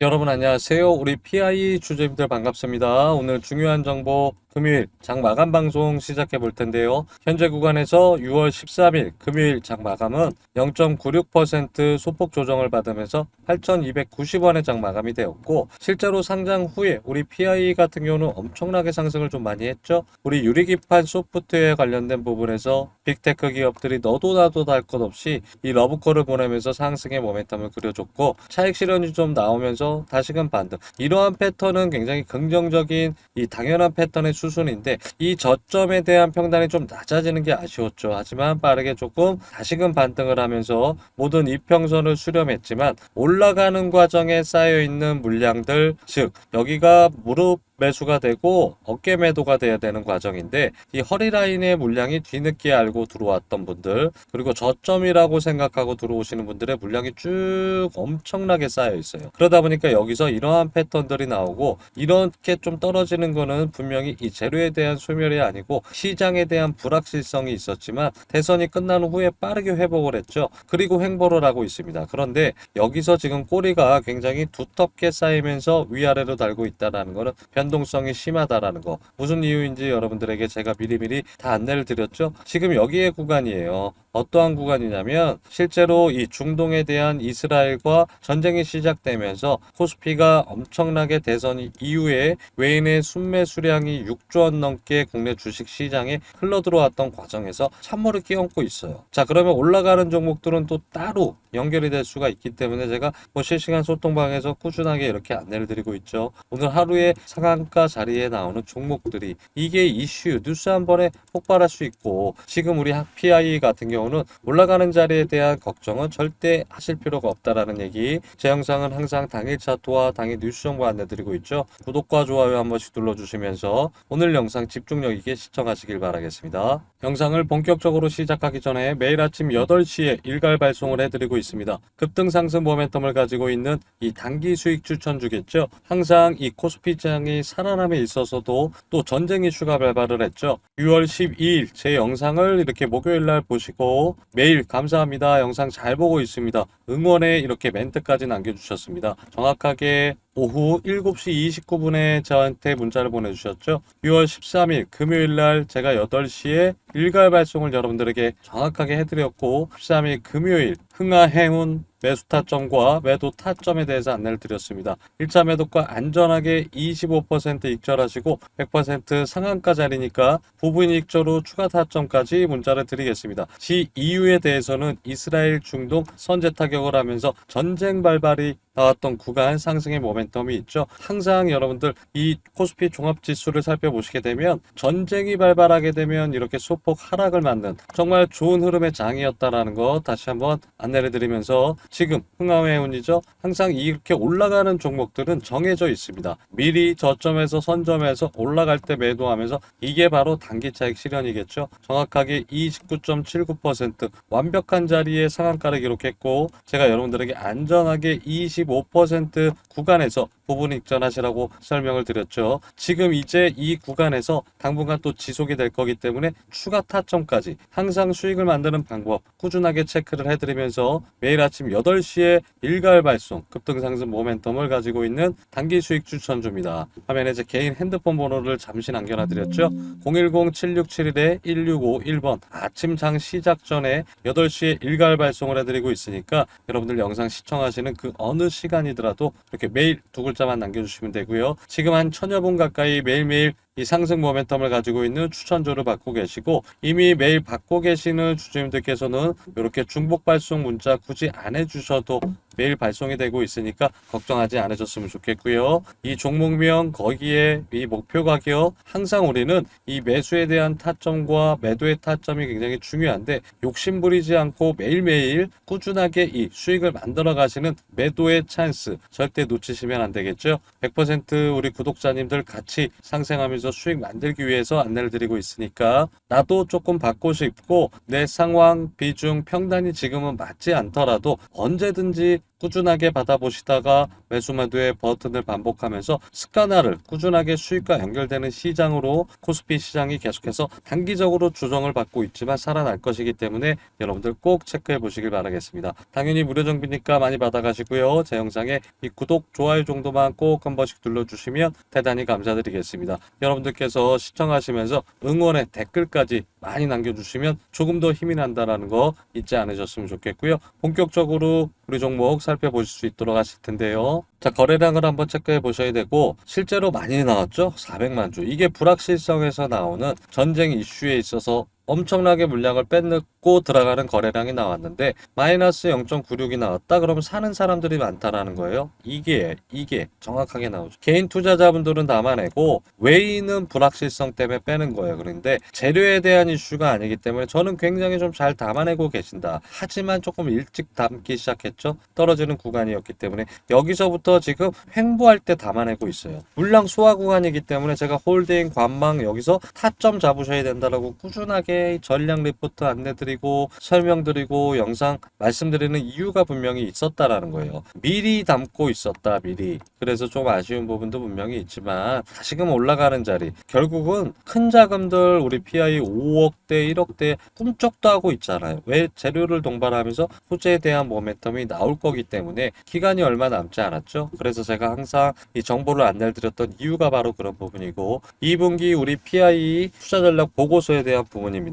여러분 안녕하세요. 우리 PI 주주님들 반갑습니다. 오늘 중요한 정보 금요일 장 마감 방송 시작해 볼 텐데요. 현재 구간에서 6월 13일 금요일 장 마감은 0.96% 소폭 조정을 받으면서 8,290원의 장 마감이 되었고 실제로 상장 후에 우리 PI 같은 경우는 엄청나게 상승을 좀 많이 했죠. 우리 유리기판 소프트웨어 관련된 부분에서 빅테크 기업들이 너도 나도 달 것 없이 이 러브콜을 보내면서 상승의 모멘텀을 그려줬고 차익 실현이 좀 나오면서 다시금 반등. 이러한 패턴은 굉장히 긍정적인 이 당연한 패턴의 수 순인데 이 저점에 대한 평단이 좀 낮아지는 게 아쉬웠죠. 하지만 빠르게 조금 다시금 반등을 하면서 모든 이평선을 수렴했지만 올라가는 과정에 쌓여 있는 물량들 즉 여기가 무릎 매수가 되고 어깨 매도가 돼야 되는 과정인데 이 허리 라인의 물량이 뒤늦게 알고 들어왔던 분들 그리고 저점이라고 생각하고 들어오시는 분들의 물량이 쭉 엄청나게 쌓여 있어요. 그러다 보니까 여기서 이러한 패턴들이 나오고 이렇게 좀 떨어지는 거는 분명히 이 재료에 대한 소멸이 아니고 시장에 대한 불확실성이 있었지만 대선이 끝난 후에 빠르게 회복을 했죠. 그리고 횡보를 하고 있습니다. 그런데 여기서 지금 꼬리가 굉장히 두텁게 쌓이면서 위아래로 달고 있다는 거는 변 동성이 심하다라는 거. 무슨 이유인지 여러분들에게 제가 미리미리 다 안내를 드렸죠. 지금 여기에 구간이에요. 어떠한 구간이냐면 실제로 이 중동에 대한 이스라엘과 전쟁이 시작되면서 코스피가 엄청나게 대선 이후에 외인의 순매 수량이 6조 원 넘게 국내 주식 시장에 흘러 들어왔던 과정에서 찬물을 끼얹고 있어요. 자, 그러면 올라가는 종목들은 또 따로 연결이 될 수가 있기 때문에 제가 뭐 실시간 소통방에서 꾸준하게 이렇게 안내를 드리고 있죠. 오늘 하루에 상한가 자리에 나오는 종목들이 이게 이슈 뉴스 한 번에 폭발할 수 있고 지금 우리 PI 같은 경우 는 올라가는 자리에 대한 걱정은 절대 하실 필요가 없다라는 얘기. 제 영상은 항상 당일 차트와 당일 뉴스 정보 안내드리고 있죠. 구독과 좋아요 한 번씩 눌러주시면서 오늘 영상 집중력 있게 시청하시길 바라겠습니다. 영상을 본격적으로 시작하기 전에 매일 아침 8시에 일괄 발송을 해드리고 있습니다. 급등 상승 모멘텀을 가지고 있는 이 단기 수익 추천 주겠죠. 항상 이 코스피 장이 살아남에 있어서도 또 전쟁 이슈가 발발을 했죠. 6월 12일 제 영상을 이렇게 목요일 날 보시고 매일 감사합니다. 영상 잘 보고 있습니다. 응원에 이렇게 멘트까지 남겨주셨습니다. 정확하게 오후 7시 29분에 저한테 문자를 보내주셨죠. 6월 13일 금요일 날 제가 8시에 일괄 발송을 여러분들에게 정확하게 해드렸고 13일 금요일 흥하해운 매수 타점과 매도 타점에 대해서 안내를 드렸습니다. 1차 매도가 안전하게 25% 익절하시고 100% 상한가 자리니까 부분 익절 후 추가 타점까지 문자를 드리겠습니다. 시 이유에 대해서는 이스라엘 중동 선제 타격 을 하면서 전쟁 발발이 나왔던 구간 상승의 모멘텀이 있죠. 항상 여러분들 이 코스피 종합 지수를 살펴보시게 되면 전쟁이 발발하게 되면 이렇게 소폭 하락을 맞는 정말 좋은 흐름의 장이었다라는 거 다시 한번 안내를 드리면서 지금 흥하해운이죠. 항상 이렇게 올라가는 종목들은 정해져 있습니다. 미리 저점에서 선점에서 올라갈 때 매도하면서 이게 바로 단기 차익 실현이겠죠. 정확하게 29.79% 완벽한 자리에 상한가를 기록했고 제가 여러분들에게 안전하게 25% 구간에서 부분 익전하시라고 설명을 드렸죠. 지금 이제 이 구간에서 당분간 또 지속이 될 거기 때문에 추가 타점까지 항상 수익을 만드는 방법 꾸준하게 체크를 해드리면서 매일 아침 8시에 일괄 발송 급등 상승 모멘텀을 가지고 있는 단기 수익 추천주입니다. 화면에 제 개인 핸드폰 번호를 잠시 남겨놔 드렸죠. 010-7671-1651번 아침 장 시작 전에 8시에 일괄 발송을 해드리고 있으니까 여러분들 영상 시청하시는 그 어느 시간이더라도 이렇게 매일 두 글자만 남겨주시면 되고요. 지금 한 천여 분 가까이 매일매일 이 상승 모멘텀을 가지고 있는 추천주를 받고 계시고 이미 매일 받고 계시는 주주님들께서는 이렇게 중복 발송 문자 굳이 안 해주셔도 매일 발송이 되고 있으니까 걱정하지 않으셨으면 좋겠고요. 이 종목명 거기에 이 목표 가격 항상 우리는 이 매수에 대한 타점과 매도의 타점이 굉장히 중요한데 욕심 부리지 않고 매일매일 꾸준하게 이 수익을 만들어 가시는 매도의 찬스 절대 놓치시면 안 되겠죠. 100% 우리 구독자님들 같이 상생하면서 수익 만들기 위해서 안내를 드리고 있으니까 나도 조금 받고 싶고 내 상황, 비중, 평단이 지금은 맞지 않더라도 언제든지 꾸준하게 받아보시다가 매수 매도의 버튼을 반복하면서 습관화를 꾸준하게 수익과 연결되는 시장으로 코스피 시장이 계속해서 단기적으로 조정을 받고 있지만 살아날 것이기 때문에 여러분들 꼭 체크해 보시길 바라겠습니다. 당연히 무료 정비니까 많이 받아가시고요. 제 영상에 이 구독, 좋아요 정도만 꼭 한 번씩 눌러주시면 대단히 감사드리겠습니다. 여러분들께서 시청하시면서 응원의 댓글까지 많이 남겨주시면 조금 더 힘이 난다라는 거 잊지 않으셨으면 좋겠고요. 본격적으로 우리 종목 살펴보실 수 있도록 하실 텐데요. 자, 거래량을 한번 체크해 보셔야 되고, 실제로 많이 나왔죠? 400만 주. 이게 불확실성에서 나오는 전쟁 이슈에 있어서 엄청나게 물량을 빼놓고 들어가는 거래량이 나왔는데 마이너스 0.96이 나왔다 그러면 사는 사람들이 많다라는 거예요. 이게 이게 정확하게 나오죠. 개인 투자자분들은 담아내고 외인은 불확실성 때문에 빼는 거예요. 그런데 재료에 대한 이슈가 아니기 때문에 저는 굉장히 좀 잘 담아내고 계신다. 하지만 조금 일찍 담기 시작했죠. 떨어지는 구간이었기 때문에 여기서부터 지금 횡보할 때 담아내고 있어요. 물량 소화 구간이기 때문에 제가 홀딩 관망 여기서 타점 잡으셔야 된다라고 꾸준하게 전략 리포트 안내드리고 설명드리고 영상 말씀드리는 이유가 분명히 있었다라는 거예요. 미리 담고 있었다 미리. 그래서 좀 아쉬운 부분도 분명히 있지만 다시금 올라가는 자리. 결국은 큰 자금들 우리 PI 5억대 1억대 꿈쩍도 하고 있잖아요. 왜 재료를 동반하면서 호재에 대한 모멘텀이 나올 거기 때문에 기간이 얼마 남지 않았죠. 그래서 제가 항상 이 정보를 안내를 드렸던 이유가 바로 그런 부분이고 2분기 우리 PI 투자 전략 보고서에 대한 부분입니다.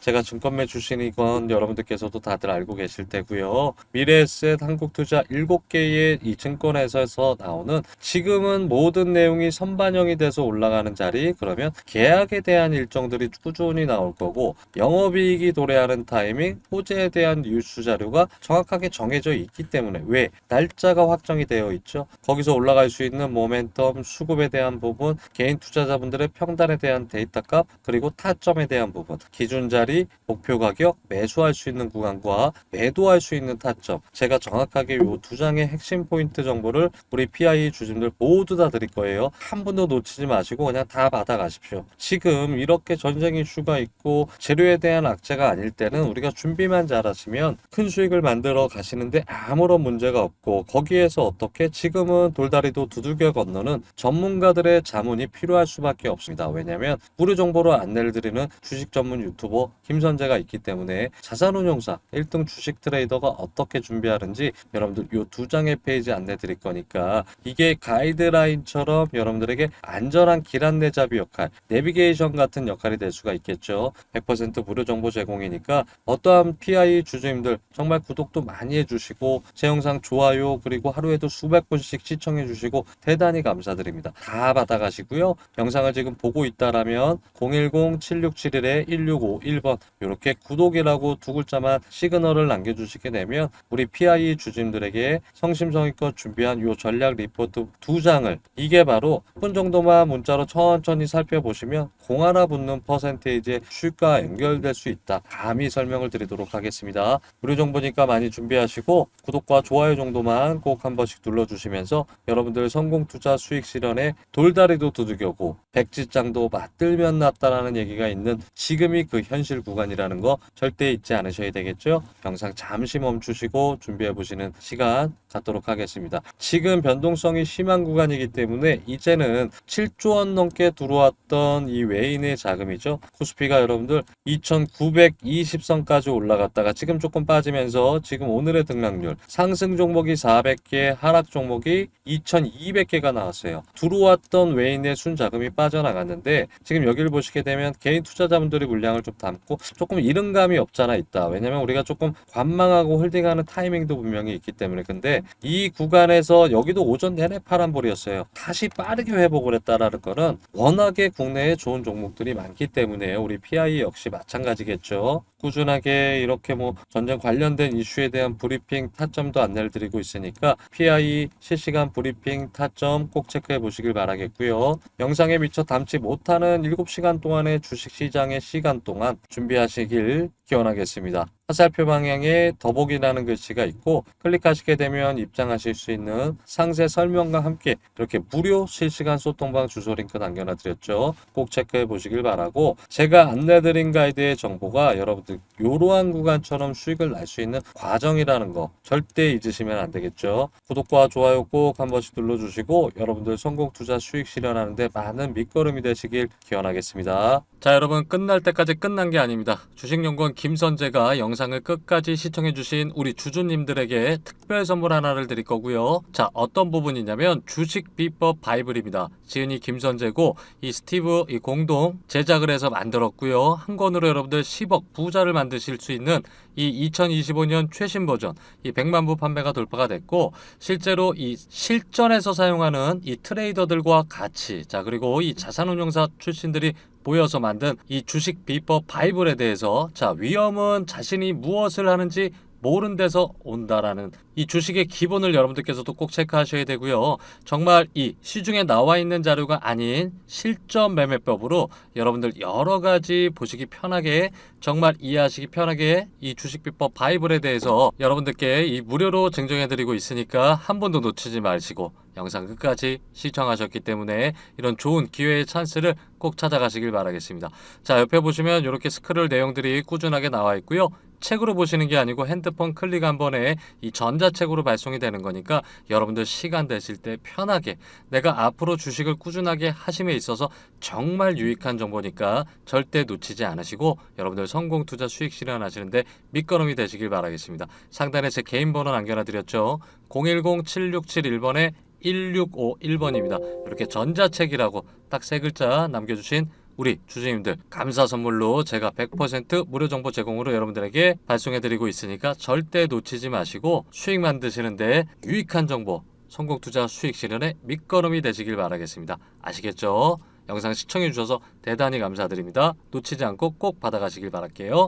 제가 증권매 출신이건 여러분들께서도 다들 알고 계실 테고요. 미래에셋 한국투자 7개의 이 증권에서 나오는 지금은 모든 내용이 선반영이 돼서 올라가는 자리 그러면 계약에 대한 일정들이 꾸준히 나올 거고 영업이익이 도래하는 타이밍 호재에 대한 뉴스 자료가 정확하게 정해져 있기 때문에 왜 날짜가 확정이 되어 있죠. 거기서 올라갈 수 있는 모멘텀 수급에 대한 부분 개인 투자자분들의 평단에 대한 데이터 값 그리고 타점에 대한 부분 기준 자리 목표 가격 매수할 수 있는 구간과 매도할 수 있는 타점 제가 정확하게 요 두 장의 핵심 포인트 정보를 우리 PI 주주들 모두 다 드릴 거예요. 한 분도 놓치지 마시고 그냥 다 받아가십시오. 지금 이렇게 전쟁 이슈가 있고 재료에 대한 악재가 아닐 때는 우리가 준비만 잘하시면 큰 수익을 만들어 가시는데 아무런 문제가 없고 거기에서 어떻게 지금은 돌다리도 두들겨 건너는 전문가들의 자문이 필요할 수밖에 없습니다. 왜냐하면 무료 정보로 안내를 드리는 주식 전문 유튜버 김선재가 있기 때문에 자산운용사 1등 주식 트레이더가 어떻게 준비하는지 여러분들 이 두 장의 페이지 안내 드릴 거니까 이게 가이드라인처럼 여러분들에게 안전한 길 안내 잡이 역할, 내비게이션 같은 역할이 될 수가 있겠죠. 100% 무료 정보 제공이니까 어떠한 PI 주주님들 정말 구독도 많이 해주시고 제 영상 좋아요 그리고 하루에도 수백 번씩 시청해 주시고 대단히 감사드립니다. 다 받아가시고요. 영상을 지금 보고 있다라면 010-7671-1651번 이렇게 구독이라고 두 글자만 시그널을 남겨주시게 되면 우리 PI 주주님들에게 성심성의껏 준비한 요 전략 리포트 두 장을 이게 바로 10분 정도만 문자로 천천히 살펴보시면 공 하나 붙는 퍼센테이지의 수익과 연결될 수 있다. 감히 설명을 드리도록 하겠습니다. 무료 정보니까 많이 준비하시고 구독과 좋아요 정도만 꼭 한 번씩 눌러주시면서 여러분들 성공 투자 수익 실현에 돌다리도 두들겨고 백지장도 맞들면 낫다라는 얘기가 있는 지금이 그 현실 구간이라는 거 절대 잊지 않으셔야 되겠죠. 영상 잠시 멈추시고 준비해 보시는 시간 갖도록 하겠습니다. 지금 변동성이 심한 구간이기 때문에 이제는 7조 원 넘게 들어왔던 이 외인의 자금이죠. 코스피가 여러분들 2,920선까지 올라갔다가 지금 조금 빠지면서 지금 오늘의 등락률 상승 종목이 400개, 하락 종목이 2,200개가 나왔어요. 들어왔던 외인의 순자금이 빠져나갔는데 지금 여기를 보시게 되면 개인 투자자분들이 물량 을 좀 담고 조금 이른감이 없잖아 있다. 왜냐면 우리가 조금 관망하고 홀딩하는 타이밍도 분명히 있기 때문에 근데 이 구간에서 여기도 오전 내내 파란불이었어요. 다시 빠르게 회복을 했다라는 거는 워낙에 국내에 좋은 종목들이 많기 때문에 우리 PI 역시 마찬가지겠죠. 꾸준하게 이렇게 뭐 전쟁 관련된 이슈에 대한 브리핑 타점도 안내를 드리고 있으니까 PI 실시간 브리핑 타점 꼭 체크해 보시길 바라겠고요. 영상에 미처 담지 못하는 7시간 동안의 주식 시장의 시간 동안 준비하시길 기원하겠습니다. 화살표 방향에 더보기라는 글씨가 있고 클릭하시게 되면 입장하실 수 있는 상세 설명과 함께 이렇게 무료 실시간 소통방 주소 링크 남겨놔 드렸죠. 꼭 체크해 보시길 바라고 제가 안내드린 가이드의 정보가 여러분들 이러한 구간처럼 수익을 날 수 있는 과정이라는 거 절대 잊으시면 안 되겠죠. 구독과 좋아요 꼭 한 번씩 눌러주시고 여러분들 성공 투자 수익 실현하는데 많은 밑거름이 되시길 기원하겠습니다. 자 여러분 끝날 때까지 끝난 게 아닙니다. 주식연구원 김선재가 영상을 끝까지 시청해주신 우리 주주님들에게 특별 선물 하나를 드릴 거고요. 자 어떤 부분이냐면 주식 비법 바이블입니다. 지은이 김선재고 이 스티브 이 공동 제작을 해서 만들었고요. 한 권으로 여러분들 10억 부자를 만드실 수 있는 이 2025년 최신 버전 이 100만 부 판매가 돌파가 됐고 실제로 이 실전에서 사용하는 이 트레이더들과 같이 자 그리고 이 자산운용사 출신들이 모여서 만든 이 주식 비법 바이블에 대해서 자 위험은 자신이 무엇을 하는지 모른 데서 온다라는 이 주식의 기본을 여러분들께서도 꼭 체크하셔야 되고요. 정말 이 시중에 나와 있는 자료가 아닌 실전 매매법으로 여러분들 여러 가지 보시기 편하게 정말 이해하시기 편하게 이 주식 비법 바이블에 대해서 여러분들께 이 무료로 증정해 드리고 있으니까 한 번도 놓치지 마시고 영상 끝까지 시청하셨기 때문에 이런 좋은 기회의 찬스를 꼭 찾아가시길 바라겠습니다. 자, 옆에 보시면 이렇게 스크롤 내용들이 꾸준하게 나와 있고요. 책으로 보시는 게 아니고 핸드폰 클릭 한 번에 이 전자책으로 발송이 되는 거니까 여러분들 시간 되실 때 편하게 내가 앞으로 주식을 꾸준하게 하심에 있어서 정말 유익한 정보니까 절대 놓치지 않으시고 여러분들 성공 투자 수익 실현하시는데 밑거름이 되시길 바라겠습니다. 상단에 제 개인 번호 남겨놔 드렸죠. 010-7671번에 1651번입니다. 이렇게 전자책이라고 딱 세 글자 남겨주신 우리 주주님들 감사 선물로 제가 100% 무료 정보 제공으로 여러분들에게 발송해 드리고 있으니까 절대 놓치지 마시고 수익 만드시는데 유익한 정보 성공 투자 수익 실현의 밑거름이 되시길 바라겠습니다. 아시겠죠? 영상 시청해 주셔서 대단히 감사드립니다. 놓치지 않고 꼭 받아가시길 바랄게요.